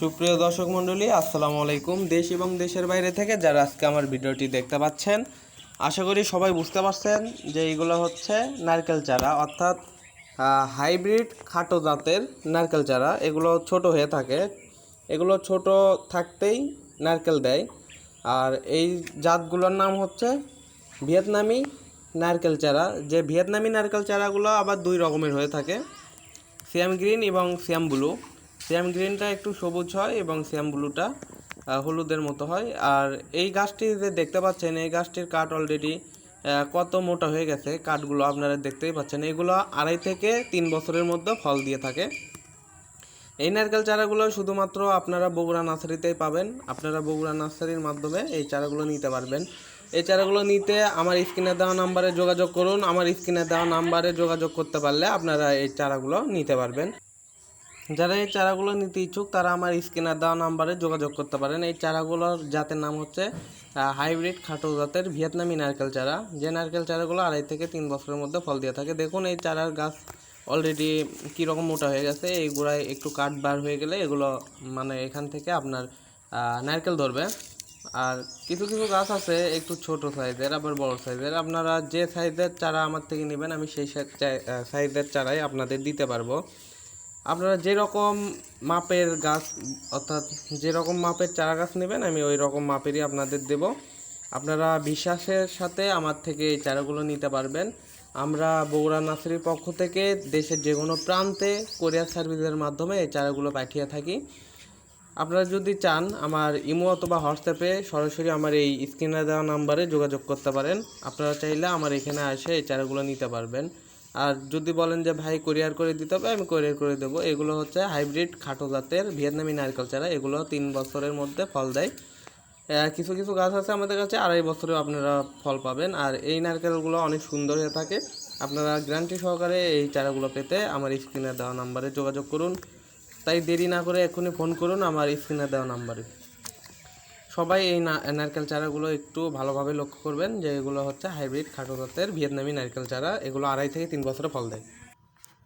সুপ্রিয় দর্শক মণ্ডলী, আসসালামু আলাইকুম। দেশ এবং দেশের বাইরে থেকে যারা আজকে আমার ভিডিওটি দেখতে পাচ্ছেন, আশা করি সবাই বুঝতে পারছেন যে এইগুলো হচ্ছে নারকেল চারা, অর্থাৎ হাইব্রিড খাটো জাতের নারকেল চারা। এগুলো ছোট হয়ে থাকে। এগুলো ছোট থাকতেই নারকেল দেয়। আর এই জাতগুলোর নাম হচ্ছে ভিয়েতনামি নারকেল চারা। যে ভিয়েতনামি নারকেল চারাগুলো আবার দুই রকমের হয়ে থাকে, সিয়াম গ্রিন এবং সিয়াম ব্লু। সিয়াম গ্রিনটা একটু সবুজ হয় এবং সিয়াম ব্লুটা হলুদের মতো হয়। আর এই গাছটি যে দেখতে পাচ্ছেন, এই গাছটির কাঠ অলরেডি কত মোটা হয়ে গেছে, কাঠগুলো আপনারা দেখতেই পাচ্ছেন। এগুলো আড়াই থেকে তিন বছরের মধ্যে ফল দিয়ে থাকে। এই নারকেল চারাগুলো শুধুমাত্র আপনারা বগুড়া নার্সারিতেই পাবেন। আপনারা বগুড়া নার্সারির মাধ্যমে এই চারাগুলো নিতে পারবেন। এই চারাগুলো নিতে আমার স্ক্রিনে দেওয়া নাম্বারে যোগাযোগ করুন। আমার স্ক্রিনে দেওয়া নাম্বারে যোগাযোগ করতে পারলে আপনারা এই চারাগুলো নিতে পারবেন। যারা এই চারাগুলো নিতে ইচ্ছুক, তারা আমার স্ক্রিনে দেওয়া নাম্বারে যোগাযোগ করতে পারেন। এই চারাগুলোর জাতের নাম হচ্ছে হাইব্রিড খাটো জাতের ভিয়েতনামি নারকেল চারা। যে নারকেল চারাগুলো আড়াই থেকে তিন বছরের মধ্যে ফল দিয়ে থাকে। দেখুন, এই চারার গাছ অলরেডি কীরকম মোটা হয়ে গেছে। এই গোড়ায় একটু কাঠ বার হয়ে গেলে এগুলো মানে এখান থেকে আপনার নারকেল ধরবে। আর কিছু কিছু গাছ আছে একটু ছোট সাইজের, আবার বড় সাইজের। আপনারা যে সাইজের চারা আমার থেকে নেবেন, আমি সেই সাইজের চারাই আপনাদের দিতে পারব। আপনারা যেরকম মাপের গাছ, অর্থাৎ যেরকম মাপের চারা গাছ নেবেন, আমি ওই রকম মাপেরই আপনাদের দেব। আপনারা বিশ্বাসের সাথে আমার থেকে এই চারাগুলো নিতে পারবেন। আমরা বগুড়া নার্সারির পক্ষ থেকে দেশের যে কোনো প্রান্তে কোরিয়ার সার্ভিসের মাধ্যমে এই চারাগুলো পাঠিয়ে থাকি। আপনারা যদি চান আমার ইমো অথবা হোয়াটসঅ্যাপে সরাসরি আমার এই স্ক্রিনে দেওয়া নাম্বারে যোগাযোগ করতে পারেন। আপনারা চাইলে আমার এখানে এসে এই চারাগুলো নিতে পারবেন। আর যদি বলেন যে, ভাই কোরিয়ার করে দিতে হবে, আমি কোরিয়ার করে দেবো। এগুলো হচ্ছে হাইব্রিড খাটো জাতের ভিয়েতনামি নারকেল চারা। এগুলো তিন বছরের মধ্যে ফল দেয়। কিছু কিছু গাছ আছে আমাদের কাছে, আড়াই বছরেও আপনারা ফল পাবেন। আর এই নারকেলগুলো অনেক সুন্দর হয়ে থাকে। আপনারা গ্যারান্টি সহকারে এই চারাগুলো পেতে আমার স্ক্রিনে দেওয়া নাম্বারে যোগাযোগ করুন। তাই দেরি না করে এক্ষুনি ফোন করুন আমার স্ক্রিনে দেওয়া নাম্বারে সবাই এই নারকেল চারাগুলো একটু ভালোভাবে লক্ষ্য করবেন যে এগুলো হচ্ছে হাইব্রিড খাটো জাতের ভিয়েতনামি নারকেল চারা। এগুলো আড়াই থেকে তিন বছরে ফল দেয়।